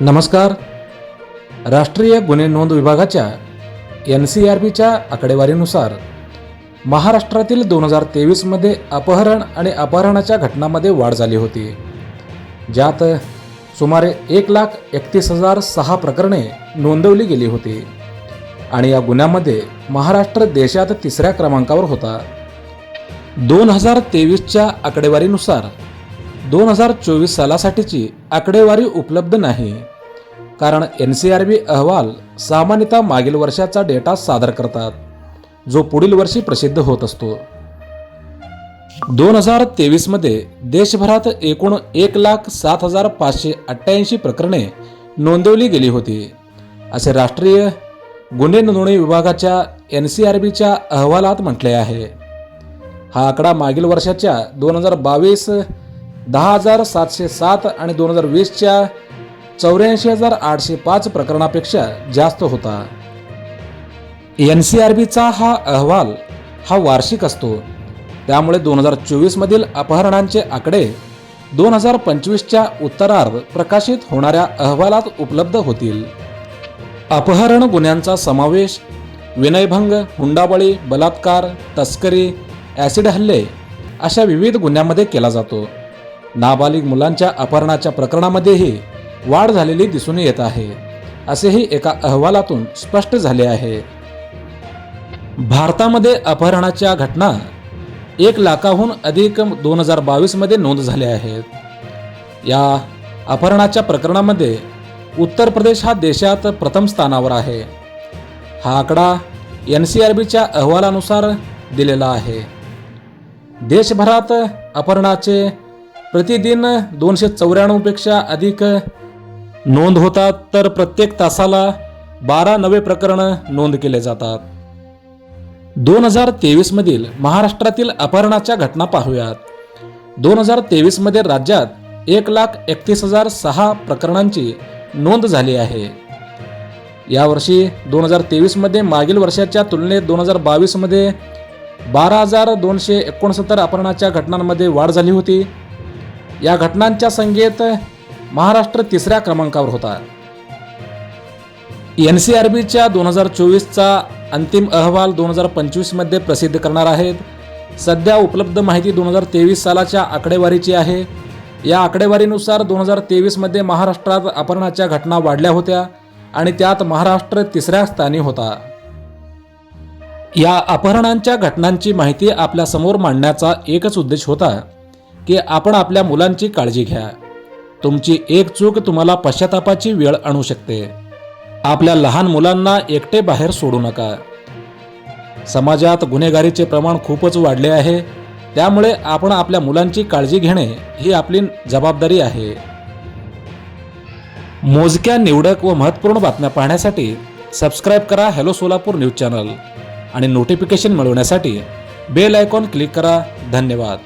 नमस्कार. राष्ट्रीय गुन्हे नोंद विभागाच्या एन सी आर बीच्या आकडेवारीनुसार महाराष्ट्रातील दोन हजार तेवीसमध्ये अपहरण आणि अपहरणाच्या घटनांमध्ये वाढ झाली होती. ज्यात सुमारे एक लाख एकतीस हजार सहा प्रकरणे नोंदवली गेली होती आणि या गुन्ह्यामध्ये महाराष्ट्र देशात तिसऱ्या क्रमांकावर होता. दोन हजार तेवीसच्या आकडेवारीनुसार दोन हजार चोवीस सालासाठीची आकडेवारी उपलब्ध नाही. कारण एन सी आर बी अहवाल सामान्यतः मागील वर्षाचा डेटा सादर करतात जो पुढील वर्षी प्रसिद्ध होत असतो. दोन हजार तेवीसमध्ये देशभरात एकूण एक लाख सात हजार पाचशे अठ्ठ्याऐंशी प्रकरणे नोंदवली गेली होती. असे राष्ट्रीय गुन्हे नोंदणी विभागाच्या एन सी आर बीच्या अहवालात म्हटले आहे. हा आकडा मागील वर्षाच्या दोन हजार बावीस दहा हजार सातशे सात आणि दोन हजार वीसच्या चौऱ्याऐंशी हजार आठशे पाच प्रकरणापेक्षा जास्त होता. एन सी आर बीचा हा अहवाल हा वार्षिक असतो. त्यामुळे दोन हजार चोवीसमधील अपहरणांचे आकडे दोन हजार पंचवीसच्या उत्तरार्ध प्रकाशित होणाऱ्या अहवालात उपलब्ध होतील. अपहरण गुन्ह्यांचा समावेश विनयभंग हुंडाबळी बलात्कार तस्करी ॲसिड हल्ले अशा विविध गुन्ह्यांमध्ये केला जातो. नाबालिग मुलांच्या अपहरणाच्या प्रकरणामध्येही वाढ झालेली दिसून येत आहे. असेही एका अहवालातून स्पष्ट झाले आहे. भारतामध्ये अपहरणाच्या घटना एक लाखाहून अधिक दोन हजार बावीसमध्ये नोंद झाल्या आहेत. या अपहरणाच्या प्रकरणामध्ये उत्तर प्रदेश हा देशात प्रथम स्थानावर आहे. हा आकडा एन सी आर बीच्या अहवालानुसार दिलेला आहे. देशभरात अपहरणाचे प्रतिदिन दोनशे चौऱ्याण्णवपेक्षा अधिक नोंद होतात तर प्रत्येक तासाला बारा नवे प्रकरण नोंद केले जातात. दोन हजार तेवीसमधील महाराष्ट्रातील अपहरणाच्या घटना पाहूयात. दोन हजार तेवीसमध्ये राज्यात एक लाख एकतीस हजार सहा प्रकरणांची नोंद झाली आहे. यावर्षी दोन हजार तेवीसमध्ये मागील वर्षाच्या तुलनेत दोन हजार बावीसमध्ये बारा हजार दोनशे एकोणसत्तर अपहरणाच्या घटनांमध्ये वाढ झाली होती. या घटनांच्या संख्येत महाराष्ट्र तिसऱ्या क्रमांकावर होता. एन सी आर बीच्या दोन हजार चोवीसचा अंतिम अहवाल दोन हजार पंचवीसमध्ये प्रसिद्ध करणार आहेत. सध्या उपलब्ध माहिती दोन हजार तेवीस सालाच्या आकडेवारीची आहे. या आकडेवारीनुसार दोन हजार तेवीसमध्ये महाराष्ट्रात अपहरणाच्या घटना वाढल्या होत्या आणि त्यात महाराष्ट्र तिसऱ्या स्थानी होता. या अपहरणांच्या घटनांची माहिती आपल्यासमोर मांडण्याचा एकच उद्देश होता. की आपण आपल्या मुलांची काळजी घ्या. तुमची एक चूक तुम्हाला पश्चातापाची वेळ आणू शकते. आपल्या लहान मुलांना एकटे बाहेर सोडू नका. समाजात गुन्हेगारीचे प्रमाण खूपच वाढले आहे. त्यामुळे आपण आपल्या मुलांची काळजी घेणे ही आपली जबाबदारी आहे. मोजक्या निवडक व महत्त्वपूर्ण बातम्या पाहण्यासाठी सबस्क्राईब करा हॅलो सोलापूर न्यूज चॅनल आणि नोटिफिकेशन मिळवण्यासाठी बेल आयकॉन क्लिक करा. धन्यवाद.